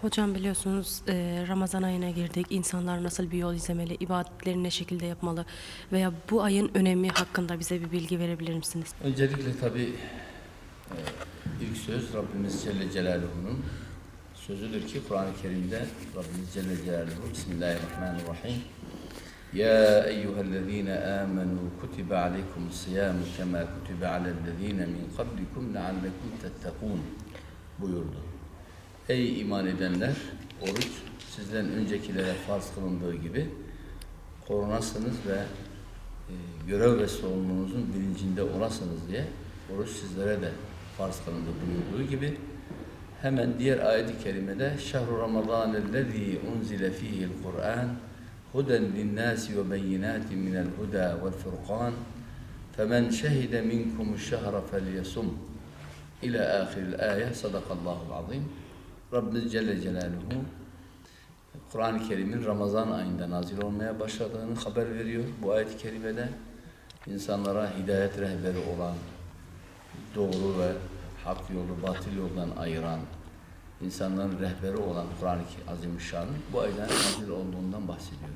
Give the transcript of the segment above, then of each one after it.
Hocam biliyorsunuz e, Ramazan ayına girdik. İnsanlar nasıl bir yol izlemeli, ibadetlerini ne şekilde yapmalı veya bu ayın önemi hakkında bize bir bilgi verebilir misiniz? Öncelikle tabi ilk söz Rabbimiz Celle Celaluhu'nun sözüdür ki Kur'an-ı Kerim'de Rabbimiz Celle Celaluhu Bismillahirrahmanirrahim Ya eyyühellezine amenu kutibe aleykumus siyamu kema kutibe alellezine min kablikum leallekum tettekûn buyurdu. Ey iman edenler! Oruç sizden öncekilere farz kılındığı gibi korunasınız ve e, görev ve sorumluluğunuzun bilincinde olasınız diye oruç sizlere de farz kılındı buyurduğu gibi. Hemen diğer ayet-i kerimede şehru ramazan ellezî unzile fîhil Kur'an huden linnâsi ve beyinâtin minel huda vel furqan femen şehide minkumu şehre felyesum. İla ahiril ayet sadakallahu azim Rabbimiz Celle Celaluhu Kur'an-ı Kerim'in Ramazan ayında nazil olmaya başladığını haber veriyor. Bu ayet-i kerimede insanlara hidayet rehberi olan, doğru ve hak yolu, batıl yoldan ayıran, insanların rehberi olan Kur'an-ı Azimüşşan'ın bu ayda nazil olduğundan bahsediyor.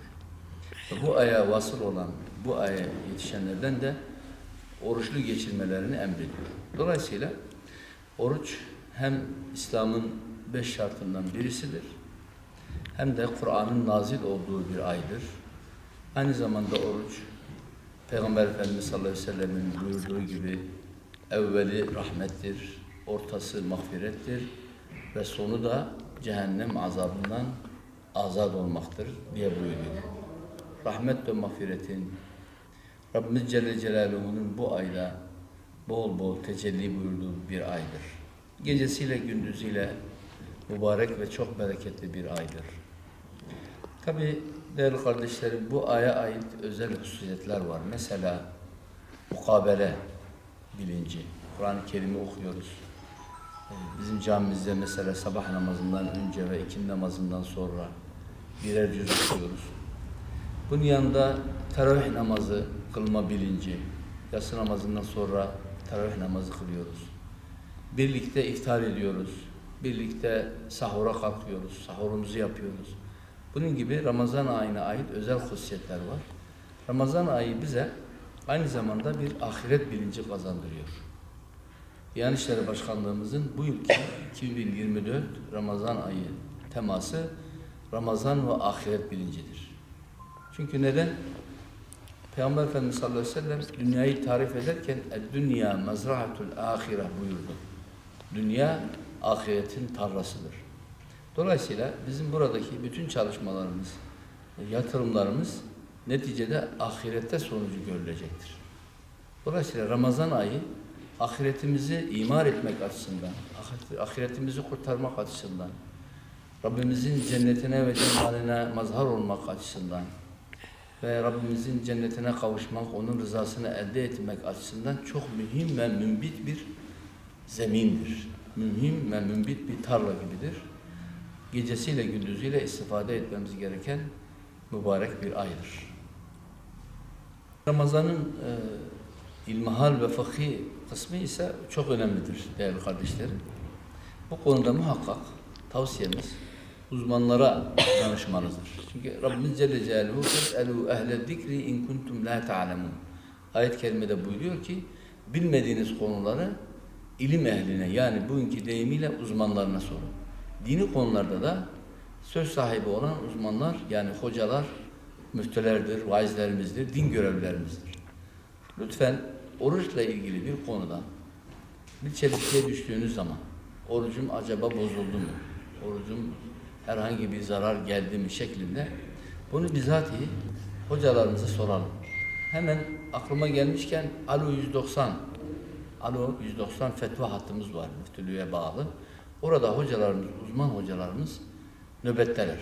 Bu aya vasıl olan, bu aya yetişenlerden de oruçlu geçirmelerini emrediyor. Dolayısıyla oruç hem İslam'ın beş şartından birisidir, hem de Kur'an'ın nazil olduğu bir aydır. Aynı zamanda oruç, Peygamber Efendimiz sallallahu aleyhi ve sellemin buyurduğu gibi evveli rahmettir, ortası mağfirettir ve sonu da cehennem azabından azad olmaktır diye buyuruyor. Rahmet ve mağfiretin Rabbimiz Celle Celaluhu'nun bu ayda bol bol tecelli buyurduğu bir aydır. Gecesiyle gündüzüyle mübarek ve çok bereketli bir aydır. Tabi değerli kardeşlerim bu aya ait özel hususiyetler var. Mesela mukabele bilinci. Kur'an-ı Kerim'i okuyoruz. Ee, Bizim camimizde mesela sabah namazından önce ve ikindi namazından sonra birer cüz okuyoruz. Bunun yanında teravih namazı kılma bilinci. Yatsı namazından sonra teravih namazı kılıyoruz. Birlikte iftar ediyoruz. Birlikte sahura kalkıyoruz. Sahurumuzu yapıyoruz. Bunun gibi Ramazan ayına ait özel hususiyetler var. Ramazan ayı bize aynı zamanda bir ahiret bilinci kazandırıyor. Diyanet İşleri Başkanlığımızın bu yılki 2024 Ramazan ayı teması Ramazan ve ahiret bilincidir. Çünkü neden? Peygamber Efendimiz sallallahu aleyhi ve sellem dünyayı tarif ederken dünya mezrahatul ahire buyurdu. Dünya ahiretin tarlasıdır. Dolayısıyla bizim buradaki bütün çalışmalarımız, yatırımlarımız neticede ahirette sonucu görülecektir. Dolayısıyla Ramazan ayı ahiretimizi imar etmek açısından, ahiretimizi kurtarmak açısından, Rabbimizin cennetine ve cemaline mazhar olmak açısından ve Rabbimizin cennetine kavuşmak, onun rızasını elde etmek açısından çok mühim ve mümbit bir zemindir. Mühim ve mümbit bir tarla gibidir gecesiyle gündüzüyle istifade etmemiz gereken mübarek bir aydır. Ramazan'ın e, ilmihal ve fıkhi kısmı ise çok önemlidir değerli kardeşlerim. Bu konuda muhakkak tavsiyemiz uzmanlara danışmanızdır. Çünkü Rabbimiz Celle Celaluhu "Es'elu ehle zikri in kuntum la ta'lemun." Ayet-i kerimede buyuruyor ki bilmediğiniz konuları ilim ehline yani bugünkü deyimiyle uzmanlarına sorun. Dini konularda da söz sahibi olan uzmanlar yani hocalar, müftülerdir, vaizlerimizdir, din görevlilerimizdir. Lütfen oruçla ilgili bir konuda bir çelişkiye düştüğünüz zaman orucum acaba bozuldu mu? Orucum herhangi bir zarar geldi mi şeklinde bunu bizatihi hocalarımıza soralım. Hemen aklıma gelmişken Alo 190 Alo 190 fetva hattımız var müftülüğe bağlı. Orada hocalarımız, uzman hocalarımız nöbetteler.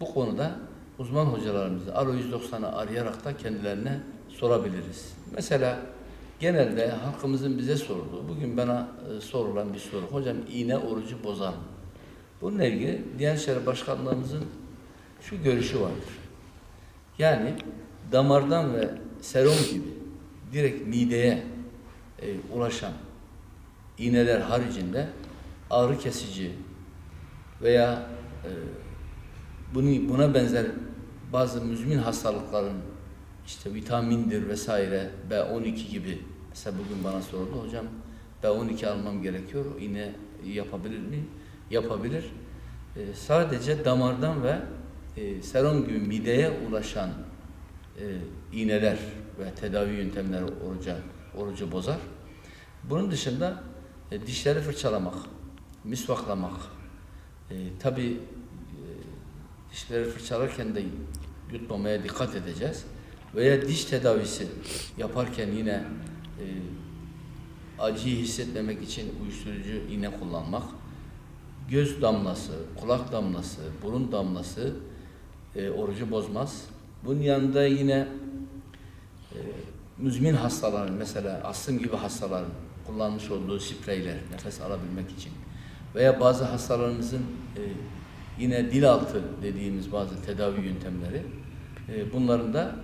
Bu konuda uzman hocalarımızı Alo 190'ı arayarak da kendilerine sorabiliriz. Mesela genelde halkımızın bize sorduğu, bugün bana e, sorulan bir soru. Hocam iğne orucu bozar mı? Bununla ilgili Diyanet İşleri Başkanlığımızın şu görüşü vardır. Yani damardan ve serum gibi direkt mideye e, ulaşan iğneler haricinde ağrı kesici, veya e, bunu, buna benzer bazı müzmin hastalıkların işte vitamindir vesaire B12 gibi mesela bugün bana soruldu hocam B12 almam gerekiyor yine yapabilir mi? Yapabilir. E, sadece damardan ve e, serum gibi mideye ulaşan iğneler ve tedavi yöntemleri oruca, orucu bozar. Bunun dışında e, dişleri fırçalamak, misvaklamak, e, tabi e, dişleri fırçalarken de yutmamaya dikkat edeceğiz. Veya diş tedavisi yaparken yine e, acıyı hissetmemek için uyuşturucu iğne kullanmak, göz damlası, kulak damlası, burun damlası e, orucu bozmaz. Bunun yanında yine e, müzmin hastaların mesela astım gibi hastaların kullanmış olduğu spreyler nefes alabilmek için veya bazı hastalarımızın e, yine dil altı dediğimiz bazı tedavi yöntemleri e, bunların da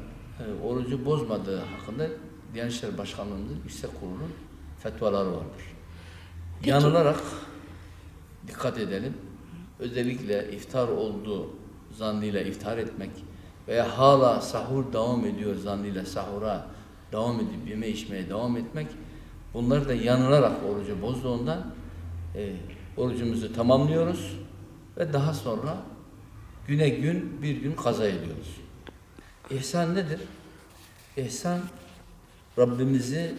e, orucu bozmadığı hakkında Diyanet İşleri Başkanlığımızın Yüksek Kurulu'nun fetvaları vardır. Peki. Yanılarak dikkat edelim. Özellikle iftar olduğu zannıyla iftar etmek veya hala sahur devam ediyor zannıyla sahura devam edip yeme içmeye devam etmek bunlar da yanılarak orucu bozduğundan e, orucumuzu tamamlıyoruz ve daha sonra güne gün bir gün kaza ediyoruz. İhsan nedir? İhsan Rabbimizi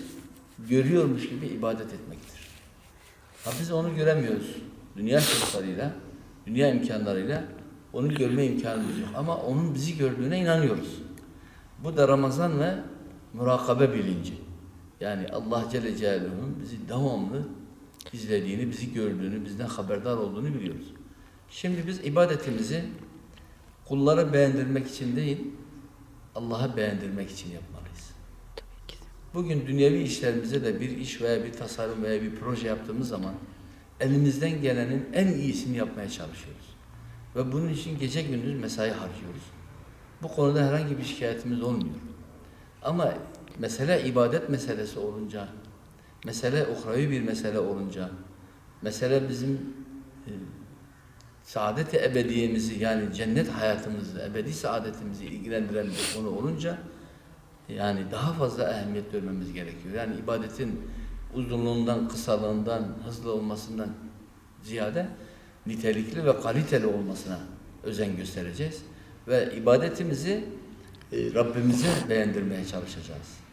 görüyormuş gibi ibadet etmektir. Ha biz onu göremiyoruz. Dünya şartlarıyla, dünya imkanlarıyla onu görme imkanımız yok. Ama onun bizi gördüğüne inanıyoruz. Bu da Ramazan ve murakabe bilinci. Yani Allah Celle Celaluhu'nun bizi devamlı izlediğini, bizi gördüğünü, bizden haberdar olduğunu biliyoruz. Şimdi biz ibadetimizi kulları beğendirmek için değil, Allah'a beğendirmek için yapmalıyız. Bugün dünyevi işlerimize de bir iş veya bir tasarım veya bir proje yaptığımız zaman elimizden gelenin en iyisini yapmaya çalışıyoruz. Ve bunun için gece gündüz mesai harcıyoruz. Bu konuda herhangi bir şikayetimiz olmuyor. Ama mesele ibadet meselesi olunca, mesele uhravi bir mesele olunca, mesele bizim e, saadet-i ebediyemizi yani cennet hayatımızı, ebedi saadetimizi ilgilendiren bir konu olunca yani daha fazla ehemmiyet vermemiz gerekiyor. Yani ibadetin uzunluğundan, kısalığından, hızlı olmasından ziyade nitelikli ve kaliteli olmasına özen göstereceğiz. Ve ibadetimizi e, Rabbimize beğendirmeye çalışacağız.